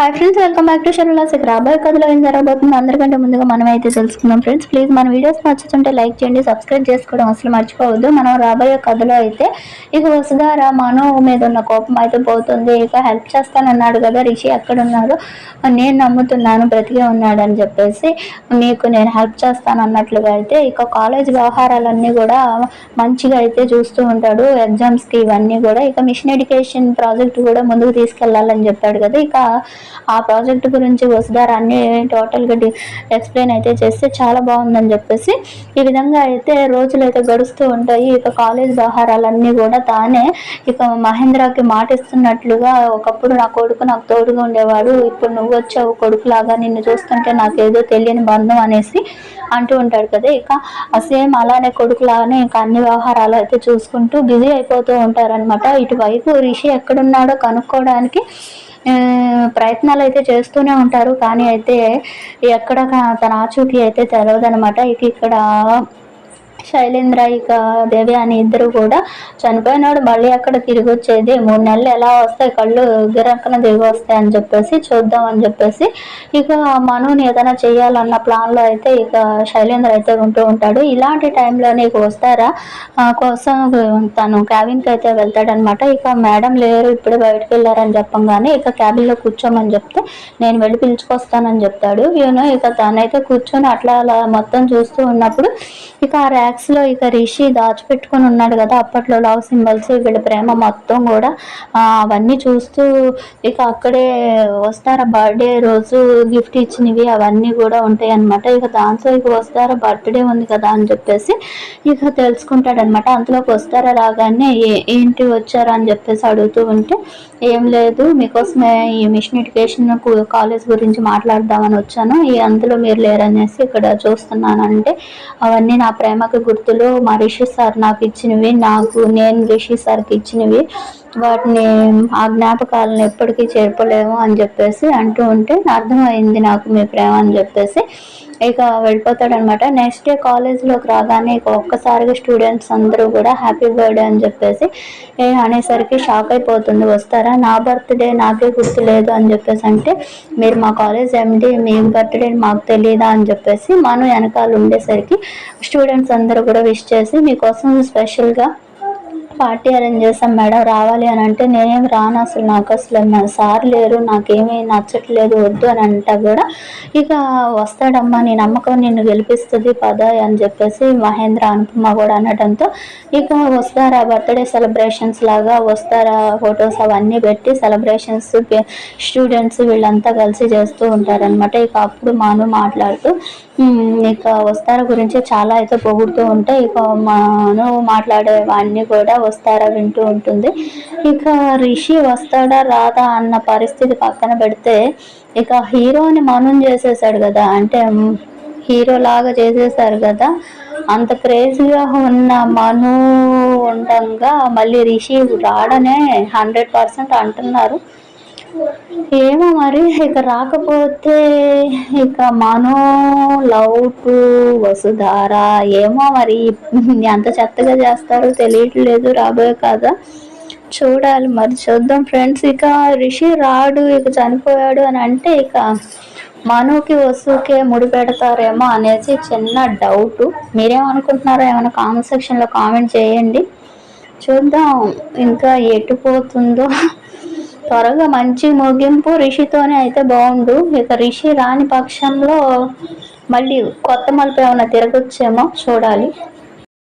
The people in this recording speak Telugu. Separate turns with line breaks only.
Hi friends welcome back to షర్లాస్ రాబోయే కథలో ఏం జరగబోతుందో అందరికంటే ముందుగా మనం అయితే తెలుసుకుందాం ఫ్రెండ్స్ ప్లీజ్ మన వీడియోస్ నచ్చుతుంటే లైక్ చేయండి సబ్స్క్రైబ్ చేసుకోవడం అసలు మర్చిపోవద్దు. మనం రాబోయే కథలో అయితే ఇక వసుధార మనో మీద ఉన్న కోపం అయితే పోతుంది. ఇక హెల్ప్ చేస్తానన్నాడు కదా రిషి ఎక్కడ ఉన్నాడు నేను నమ్ముతున్నాను బ్రతికే ఉన్నాడు అని చెప్పేసి నీకు నేను హెల్ప్ చేస్తాను అన్నట్లుగా అయితే ఇక కాలేజ్ వ్యవహారాలన్నీ కూడా మంచిగా అయితే చూస్తూ ఉంటాడు. ఎగ్జామ్స్కి ఇవన్నీ కూడా ఇక మిషన్ ఎడ్యుకేషన్ ప్రాజెక్ట్ కూడా ముందుకు తీసుకెళ్ళాలని చెప్పాడు కదా. ఇక ఆ ప్రాజెక్ట్ గురించి వసుధార అన్ని టోటల్గా ఎక్స్ప్లెయిన్ అయితే చేస్తే చాలా బాగుందని చెప్పేసి ఈ విధంగా అయితే రోజులు అయితే గడుస్తూ ఉంటాయి. ఇక కాలేజ్ వ్యవహారాలన్నీ కూడా తానే ఇక మహేంద్రకి మాటిస్తున్నట్లుగా ఒకప్పుడు నా కొడుకు నాకు తోడుగా ఉండేవాడు. ఇప్పుడు నువ్వు వచ్చావు కొడుకులాగా నిన్ను చూస్తుంటే నాకు ఏదో తెలియని బంధం అనేసి అంటూ ఉంటాడు కదా. ఇక సేమ్ అలానే కొడుకులాగానే ఇంకా అన్ని వ్యవహారాలు అయితే చూసుకుంటూ బిజీ అయిపోతూ ఉంటారనమాట ఇటువైపు రిషి ఎక్కడున్నాడో కనుక్కోవడానికి ప్రయత్నాలు అయితే చేస్తూనే ఉంటారు. కానీ అయితే ఎక్కడ తన ఆచూకీ అయితే తెలవదనమాట ఇక ఇక్కడ శైలేంద్ర ఇక దేవి అని ఇద్దరు కూడా చనిపోయినాడు. మళ్ళీ అక్కడ తిరిగి వచ్చేది మూడు నెలలు. ఎలా వస్తాయి? కళ్ళు గిరక్కన తిరిగి వస్తాయి అని చెప్పేసి చూద్దాం అని చెప్పేసి. ఇక మనుని ఏదైనా చేయాలన్న ప్లాన్లో అయితే ఇక శైలేంద్ర అయితే ఉంటూ ఉంటాడు. ఇలాంటి టైంలోనే ఇక వస్తారా? కోసం తను క్యాబిన్కి అయితే వెళ్తాడనమాట ఇక మేడం లేరు ఇప్పుడే బయటకు వెళ్ళారని చెప్పంగానే ఇక క్యాబిన్లో కూర్చోమని చెప్తే నేను వెళ్ళి పిలుచుకొస్తానని చెప్తాడు. యూనో ఇక తనైతే కూర్చొని అట్లా అలా మొత్తం చూస్తూ ఉన్నప్పుడు ఇక ఆ లో ఇక రిషి దాచిపెట్టుకుని ఉన్నాడు కదా అప్పట్లో లవ్ సింబల్స్ వీళ్ళ ప్రేమ మొత్తం కూడా అవన్నీ చూస్తూ ఇక అక్కడే వస్తారా బర్త్డే రోజు గిఫ్ట్ ఇచ్చినవి అవన్నీ కూడా ఉంటాయి అనమాట ఇక దాంతో ఇక వస్తారా బర్త్డే ఉంది కదా అని చెప్పేసి ఇక తెలుసుకుంటాడనమాట అంతలోకి వస్తారా రాగానే ఏంటి వచ్చారా అని చెప్పేసి అడుగుతూ ఉంటే ఏం లేదు మీకోసమే ఈ మిషన్ ఎడ్యుకేషన్ కాలేజ్ గురించి మాట్లాడదామని వచ్చాను. ఈ అందులో మీరు లేరనేసి ఇక్కడ చూస్తున్నాను అంటే అవన్నీ నా ప్రేమకు గుర్తులు మా రిషి సార్ నాకు ఇచ్చినవి నాకు నేను రిషి సార్కి ఇచ్చినవి. వాటిని ఆ జ్ఞాపకాలను ఎప్పటికీ చేర్పలేము అని చెప్పేసి అంటూ ఉంటే అర్థమైంది నాకు మీ ప్రేమ అని చెప్పేసి ఇక వెళ్ళిపోతాడనమాట. నెక్స్ట్ డే కాలేజ్లోకి రాగానే ఇక ఒక్కసారిగా స్టూడెంట్స్ అందరూ కూడా హ్యాపీ బర్త్డే అని చెప్పేసి ఏ అనేసరికి షాక్ అయిపోతుంది. వస్తారా? నా బర్త్డే నాకే గుర్తు లేదు అని చెప్పేసి అంటే మీరు మా కాలేజ్ ఎండి మీ బర్త్డే మాకు తెలియదా అని చెప్పేసి మనం వెనకాల ఉండేసరికి స్టూడెంట్స్ అందరూ కూడా విష్ చేసి మీకోసం స్పెషల్గా పార్టీ అరేంజ్ చేస్తాం మేడం రావాలి అని అంటే నేనేం రాను అసలు నాకు అసలు సార్ లేరు నాకేమీ నచ్చట్లేదు వద్దు అని అంటా కూడా ఇక వస్తాడమ్మా నీ నమ్మకం నిన్ను గెలిపిస్తుంది పద అని చెప్పేసి మహేంద్ర అనుపమ కూడా అనడంతో ఇక వస్తారా బర్త్డే సెలబ్రేషన్స్ లాగా వస్తారా ఫొటోస్ అవన్నీ పెట్టి సెలబ్రేషన్స్ స్టూడెంట్స్ వీళ్ళంతా కలిసి చేస్తూ ఉంటారనమాట ఇక అప్పుడు మాను మాట్లాడుతూ ఇక వస్తారా గురించి చాలా అయితే పొగుడుతూ ఉంటే ఇక మాను మాట్లాడేవన్నీ కూడా వస్తారా వింటూ ఉంటుంది. ఇక రిషి వస్తాడా రాదా అన్న పరిస్థితి పక్కన పెడితే ఇక హీరోని మనం చేసేసాడు కదా. అంటే హీరో లాగా చేసేసారు కదా. అంత క్రేజీగా ఉన్న మను ఉండగా మళ్ళీ రిషి రాడనే హండ్రెడ్ పర్సెంట్ అంటున్నారు. ఏమో మరి ఇక రాకపోతే ఇక మనో లవ్ టు వసుధార ఏమో మరి ఎంత చెత్తగా చేస్తారో తెలియట్లేదు రాబోయే కదా చూడాలి మరి చూద్దాం ఫ్రెండ్స్. ఇక రిషి రాడు ఇక చనిపోయాడు అని అంటే ఇక మనుకి వసుకే ముడి పెడతారేమో అనేసి చిన్న డౌట్. మీరేమనుకుంటున్నారో ఏమైనా కామెంట్ సెక్షన్లో కామెంట్ చేయండి. చూద్దాం ఇంకా ఎటు పోతుందో. త్వరగా మంచి ముగింపు రిషితోనే అయితే బాగుండు. ఇక రిషి రాని పక్షంలో మళ్ళీ కొత్త మలుపు ఏమైనా తిరగొచ్చేమో చూడాలి.